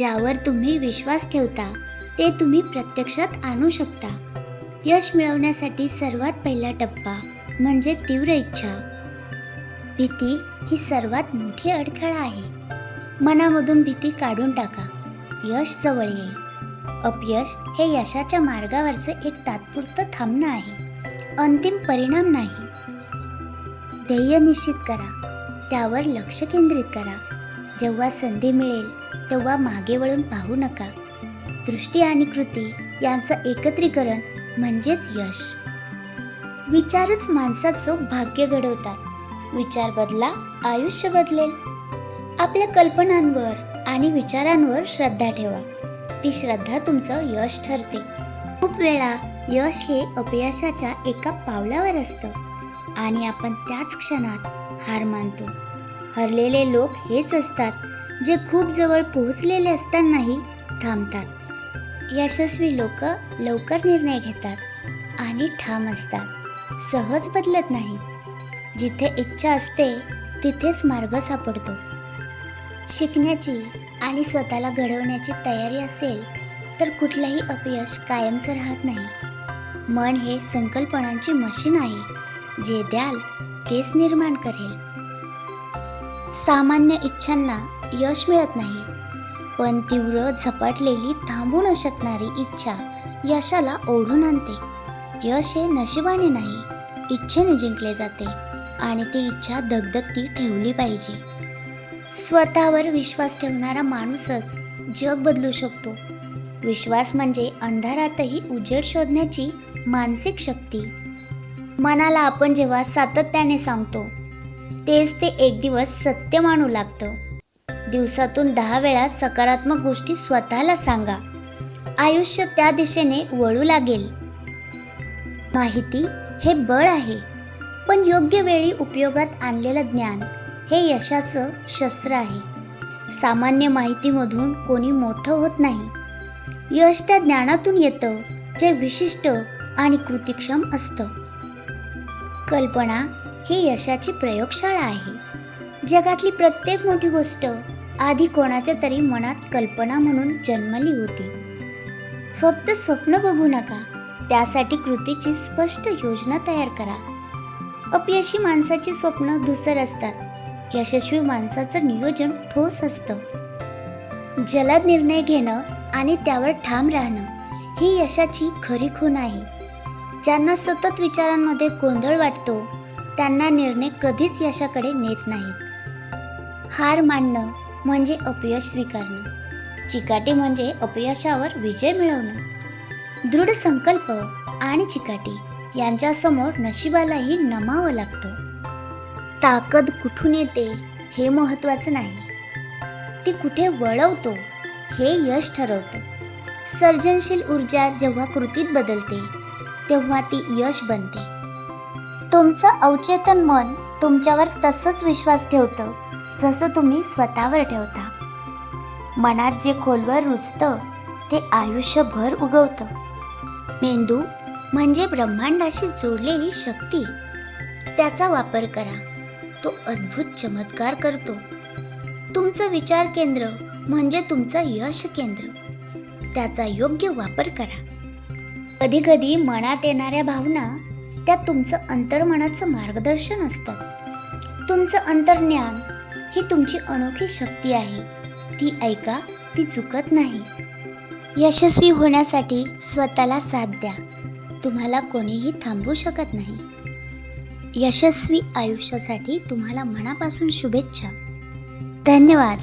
ज्यावर तुम्ही विश्वास ठेवता ते तुम्ही प्रत्यक्षात आणू शकता. यश मिळवण्यासाठी सर्वात पहिला टप्पा म्हणजे तीव्र इच्छा. भीती ही सर्वात मोठी अडथळा आहे. मनामधून भीती काढून टाका. यश जवळ येईल. अपयश हे यशाच्या मार्गावरचं एक तात्पुरतं थांबणं आहे. अंतिम परिणाम नाही. ध्येय निश्चित करा. त्यावर लक्ष केंद्रित करा. जेव्हा संधी मिळेल तेव्हा मागे वळून पाहू नका. दृष्टी आणि कृती यांचं एकत्रीकरण म्हणजेच यश. विचारच माणसाचं भाग्य घडवतात. विचार बदला आयुष्य बदलेल. आपल्या कल्पनांवर आणि विचारांवर श्रद्धा ठेवा. ती श्रद्धा तुमचं यश ठरते. खूप वेळा यश हे अपयशाच्या एका पावलावर असतं आणि आपण त्याच क्षणात हार मानतो. हरलेले लोक हेच असतात जे खूप जवळ पोहोचलेले असतानाही थांबतात. यशस्वी लोक लवकर निर्णय घेतात आणि ठाम असतात. सहज बदलत नाहीत जिथे इच्छा असते तिथेच मार्ग सापडतो. शिकण्याची आणि स्वतःला घडवण्याची तयारी असेल तर कुठलंही अपयश कायमचं राहत नाही. मन हे संकल्पनांची मशीन आहे जे द्याल तेच निर्माण करेल. सामान्य इच्छांना यश मिळत नाही. पण तीव्र झपाटलेली थांबू न शकणारी इच्छा यशाला ओढून आणते. यश हे नशिबाने नाही इच्छेने जिंकले जाते आणि ती इच्छा दगदगती ठेवली पाहिजे. स्वतःवर विश्वास ठेवणारा माणूसच जग बदलू शकतो. विश्वास म्हणजे अंधारातही उजेड शोधण्याची मानसिक शक्ती. मनाला आपण जेव्हा सातत्याने सांगतो तेच ते एक दिवस सत्य मानू लागतं. दिवसातून दहा वेळा सकारात्मक गोष्टी स्वतःला सांगा. आयुष्य त्या दिशेने वळू लागेल. माहिती हे बळ आहे पण योग्य वेळी उपयोगात आणलेलं ज्ञान हे यशाचं शस्त्र आहे. सामान्य माहितीमधून कोणी मोठं होत नाही. यश त्या ज्ञानातून येतं जे विशिष्ट आणि कृतिक्षम असतं. कल्पना ही यशाची प्रयोगशाळा आहे. जगातली प्रत्येक मोठी गोष्ट आधी कोणाच्या तरी मनात कल्पना म्हणून जन्मली होती. फक्त स्वप्न बघू नका त्यासाठी कृतीची स्पष्ट योजना तयार करा. अपयशी माणसाची स्वप्न धुसर असतात यशस्वी माणसाचं नियोजन ठोस असतं. जलद निर्णय घेणं आणि त्यावर ठाम राहणं ही यशाची खरी खूण आहे. ज्यांना सतत विचारांमध्ये गोंधळ वाटतो त्यांना निर्णय कधीच यशाकडे नेत नाहीत. हार मानणं म्हणजे अपयश स्वीकारणं. चिकाटी म्हणजे अपयशावर विजय मिळवणं. दृढ संकल्प आणि चिकाटी यांच्यासमोर नशिबालाही नमावं लागतं. ताकद कुठून येते हे महत्त्वाचं नाही. ती कुठे वळवतो हे यश ठरवतं. सर्जनशील ऊर्जा जेव्हा कृतीत बदलते तेव्हा ती यश बनते. तुमचं अवचेतन मन तुमच्यावर तसंच विश्वास ठेवतं जसं तुम्ही स्वतःवर ठेवता. मनात जे खोलवर रुजतं ते आयुष्यभर उगवतं. मेंदू म्हणजे ब्रह्मांडाशी जोडलेली शक्ती. त्याचा वापर करा. तो अद्भुत चमत्कार करतो. तुमचं विचार केंद्र म्हणजे तुमचं यश केंद्र. त्याचा योग्य वापर करा. कधी कधी मनात येणाऱ्या भावना त्या तुमचं अंतर्मनाचं मार्गदर्शन असतात तुमचं अंतर्ज्ञान ही तुमची अनोखी शक्ती आहे. ती ऐका ती चुकत नाही. यशस्वी होण्यासाठी स्वतःला साथ द्या. तुम्हाला कोणीही थांबवू शकत नाही. यशस्वी आयुष्यासाठी तुम्हाला मनापासून शुभेच्छा. धन्यवाद.